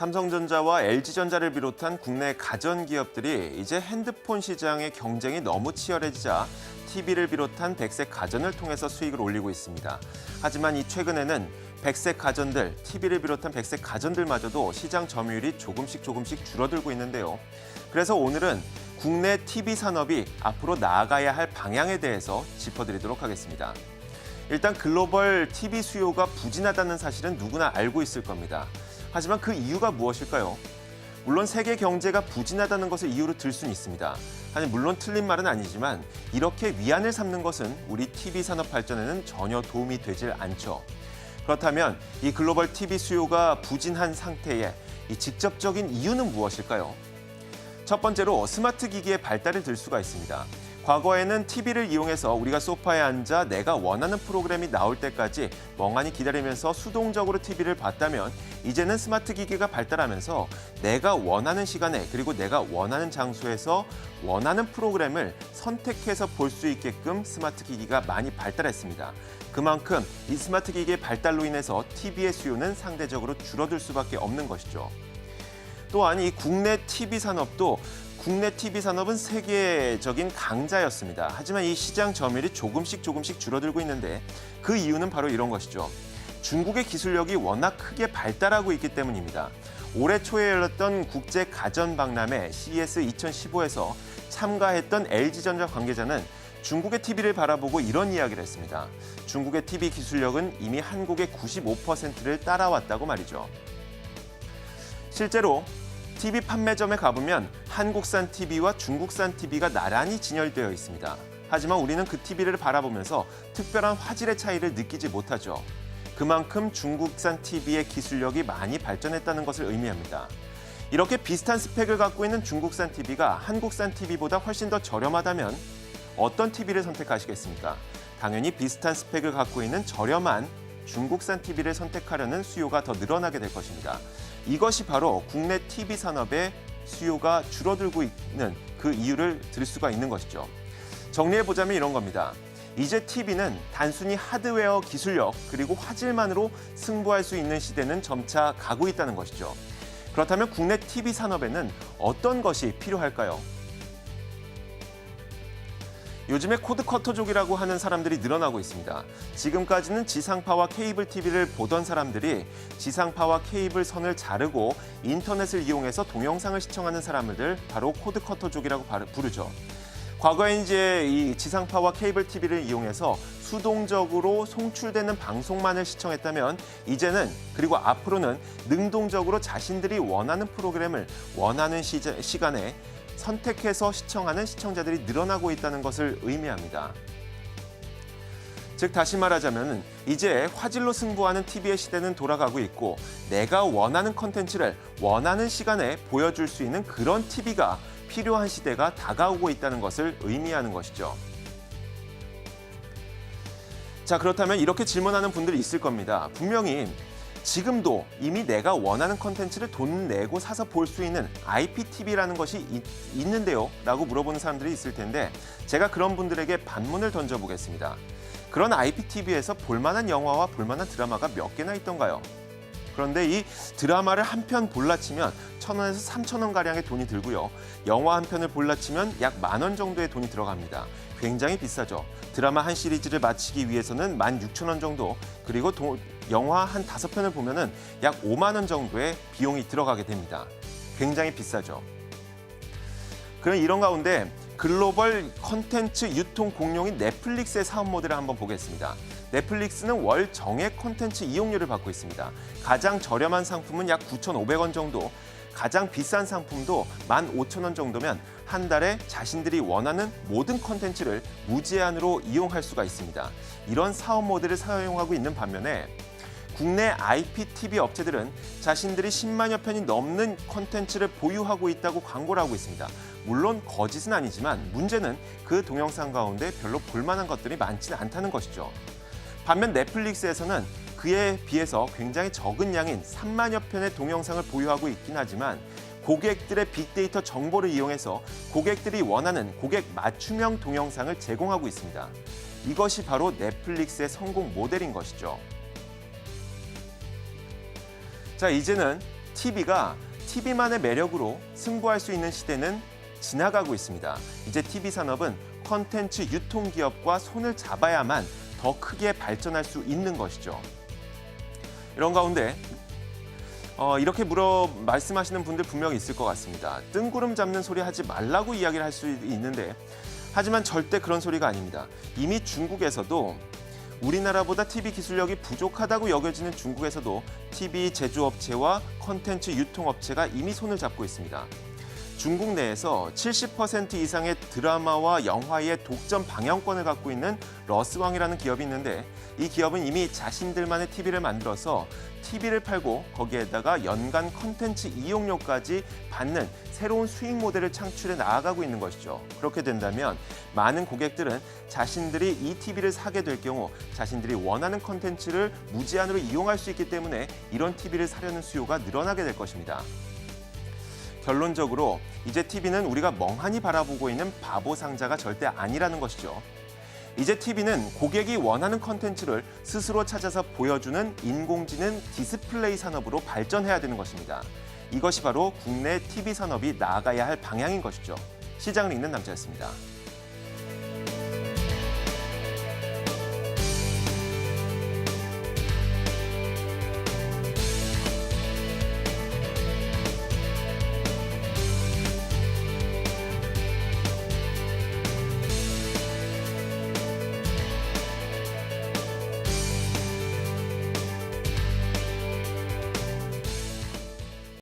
삼성전자와 LG전자를 비롯한 국내 가전 기업들이 이제 핸드폰 시장의 경쟁이 너무 치열해지자 TV를 비롯한 백색 가전을 통해서 수익을 올리고 있습니다. 하지만 이 최근에는 백색 가전들, TV를 비롯한 백색 가전들마저도 시장 점유율이 조금씩 조금씩 줄어들고 있는데요. 그래서 오늘은 국내 TV 산업이 앞으로 나아가야 할 방향에 대해서 짚어드리도록 하겠습니다. 일단 글로벌 TV 수요가 부진하다는 사실은 누구나 알고 있을 겁니다. 하지만 그 이유가 무엇일까요? 물론 세계 경제가 부진하다는 것을 이유로 들 수는 있습니다. 아니 물론 틀린 말은 아니지만 이렇게 위안을 삼는 것은 우리 TV 산업 발전에는 전혀 도움이 되질 않죠. 그렇다면 이 글로벌 TV 수요가 부진한 상태에 이 직접적인 이유는 무엇일까요? 첫 번째로 스마트 기기의 발달을 들 수가 있습니다. 과거에는 TV를 이용해서 우리가 소파에 앉아 내가 원하는 프로그램이 나올 때까지 멍하니 기다리면서 수동적으로 TV를 봤다면 이제는 스마트 기기가 발달하면서 내가 원하는 시간에 그리고 내가 원하는 장소에서 원하는 프로그램을 선택해서 볼 수 있게끔 스마트 기기가 많이 발달했습니다. 그만큼 이 스마트 기기의 발달로 인해서 TV의 수요는 상대적으로 줄어들 수밖에 없는 것이죠. 또한 이 국내 TV 산업도 국내 TV 산업은 세계적인 강자였습니다. 하지만 이 시장 점유율이 조금씩 조금씩 줄어들고 있는데 그 이유는 바로 이런 것이죠. 중국의 기술력이 워낙 크게 발달하고 있기 때문입니다. 올해 초에 열렸던 국제 가전 박람회 CES 2015에서 참가했던 LG전자 관계자는 중국의 TV를 바라보고 이런 이야기를 했습니다. 중국의 TV 기술력은 이미 한국의 95%를 따라왔다고 말이죠. 실제로 TV 판매점에 가보면 한국산 TV와 중국산 TV가 나란히 진열되어 있습니다. 하지만 우리는 그 TV를 바라보면서 특별한 화질의 차이를 느끼지 못하죠. 그만큼 중국산 TV의 기술력이 많이 발전했다는 것을 의미합니다. 이렇게 비슷한 스펙을 갖고 있는 중국산 TV가 한국산 TV보다 훨씬 더 저렴하다면 어떤 TV를 선택하시겠습니까? 당연히 비슷한 스펙을 갖고 있는 저렴한 중국산 TV를 선택하려는 수요가 더 늘어나게 될 것입니다. 이것이 바로 국내 TV 산업의 수요가 줄어들고 있는 그 이유를 들 수가 있는 것이죠. 정리해 보자면 이런 겁니다. 이제 TV는 단순히 하드웨어 기술력 그리고 화질만으로 승부할 수 있는 시대는 점차 가고 있다는 것이죠. 그렇다면 국내 TV 산업에는 어떤 것이 필요할까요? 요즘에 코드커터족이라고 하는 사람들이 늘어나고 있습니다. 지금까지는 지상파와 케이블 TV를 보던 사람들이 지상파와 케이블 선을 자르고 인터넷을 이용해서 동영상을 시청하는 사람들 바로 코드커터족이라고 부르죠. 과거에 이제 이 지상파와 케이블 TV를 이용해서 수동적으로 송출되는 방송만을 시청했다면 이제는 그리고 앞으로는 능동적으로 자신들이 원하는 프로그램을 원하는 시간에 선택해서 시청하는 시청자들이 늘어나고 있다는 것을 의미합니다. 즉 다시 말하자면 이제 화질로 승부하는 TV의 시대는 돌아가고 있고 내가 원하는 컨텐츠를 원하는 시간에 보여줄 수 있는 그런 TV가 필요한 시대가 다가오고 있다는 것을 의미하는 것이죠. 자 그렇다면 이렇게 질문하는 분들이 있을 겁니다. 분명히 지금도 이미 내가 원하는 컨텐츠를 돈 내고 사서 볼 수 있는 IPTV라는 것이 있, 있는데요? 라고 물어보는 사람들이 있을 텐데 제가 그런 분들에게 반문을 던져보겠습니다. 그런 IPTV에서 볼만한 영화와 볼만한 드라마가 몇 개나 있던가요? 그런데 이 드라마를 한 편 볼라치면 천 원에서 삼천 원 가량의 돈이 들고요. 영화 한 편을 볼라치면 약 만 원 정도의 돈이 들어갑니다. 굉장히 비싸죠. 드라마 한 시리즈를 마치기 위해서는 만 육천 원 정도 그리고 도, 영화 한 다섯 편을 보면은 약 5만 원 정도의 비용이 들어가게 됩니다. 굉장히 비싸죠. 그럼 이런 가운데 글로벌 컨텐츠 유통 공룡인 넷플릭스의 사업 모델을 한번 보겠습니다. 넷플릭스는 월 정액 콘텐츠 이용료를 받고 있습니다. 가장 저렴한 상품은 약 9,500원 정도, 가장 비싼 상품도 15,000원 정도면 한 달에 자신들이 원하는 모든 콘텐츠를 무제한으로 이용할 수가 있습니다. 이런 사업 모델을 사용하고 있는 반면에 국내 IPTV 업체들은 자신들이 10만여 편이 넘는 콘텐츠를 보유하고 있다고 광고를 하고 있습니다. 물론 거짓은 아니지만 문제는 그 동영상 가운데 별로 볼만한 것들이 많지는 않다는 것이죠. 반면 넷플릭스에서는 그에 비해서 굉장히 적은 양인 3만여 편의 동영상을 보유하고 있긴 하지만 고객들의 빅데이터 정보를 이용해서 고객들이 원하는 고객 맞춤형 동영상을 제공하고 있습니다. 이것이 바로 넷플릭스의 성공 모델인 것이죠. 자, 이제는 TV가 TV만의 매력으로 승부할 수 있는 시대는 지나가고 있습니다. 이제 TV 산업은 컨텐츠 유통 기업과 손을 잡아야만 더 크게 발전할 수 있는 것이죠. 이런 가운데 어, 이렇게 물어 말씀하시는 분들 분명히 있을 것 같습니다. 뜬구름 잡는 소리 하지 말라고 이야기를 할 수 있는데 하지만 절대 그런 소리가 아닙니다. 이미 중국에서도 우리나라보다 TV 기술력이 부족하다고 여겨지는 중국에서도 TV 제조업체와 컨텐츠 유통업체가 이미 손을 잡고 있습니다. 중국 내에서 70% 이상의 드라마와 영화의 독점 방영권을 갖고 있는 러스왕이라는 기업이 있는데 이 기업은 이미 자신들만의 TV를 만들어서 TV를 팔고 거기에다가 연간 컨텐츠 이용료까지 받는 새로운 수익 모델을 창출해 나아가고 있는 것이죠. 그렇게 된다면 많은 고객들은 자신들이 이 TV를 사게 될 경우 자신들이 원하는 컨텐츠를 무제한으로 이용할 수 있기 때문에 이런 TV를 사려는 수요가 늘어나게 될 것입니다. 결론적으로 이제 TV는 우리가 멍하니 바라보고 있는 바보 상자가 절대 아니라는 것이죠. 이제 TV는 고객이 원하는 컨텐츠를 스스로 찾아서 보여주는 인공지능 디스플레이 산업으로 발전해야 되는 것입니다. 이것이 바로 국내 TV 산업이 나아가야 할 방향인 것이죠. 시장을 읽는 남자였습니다.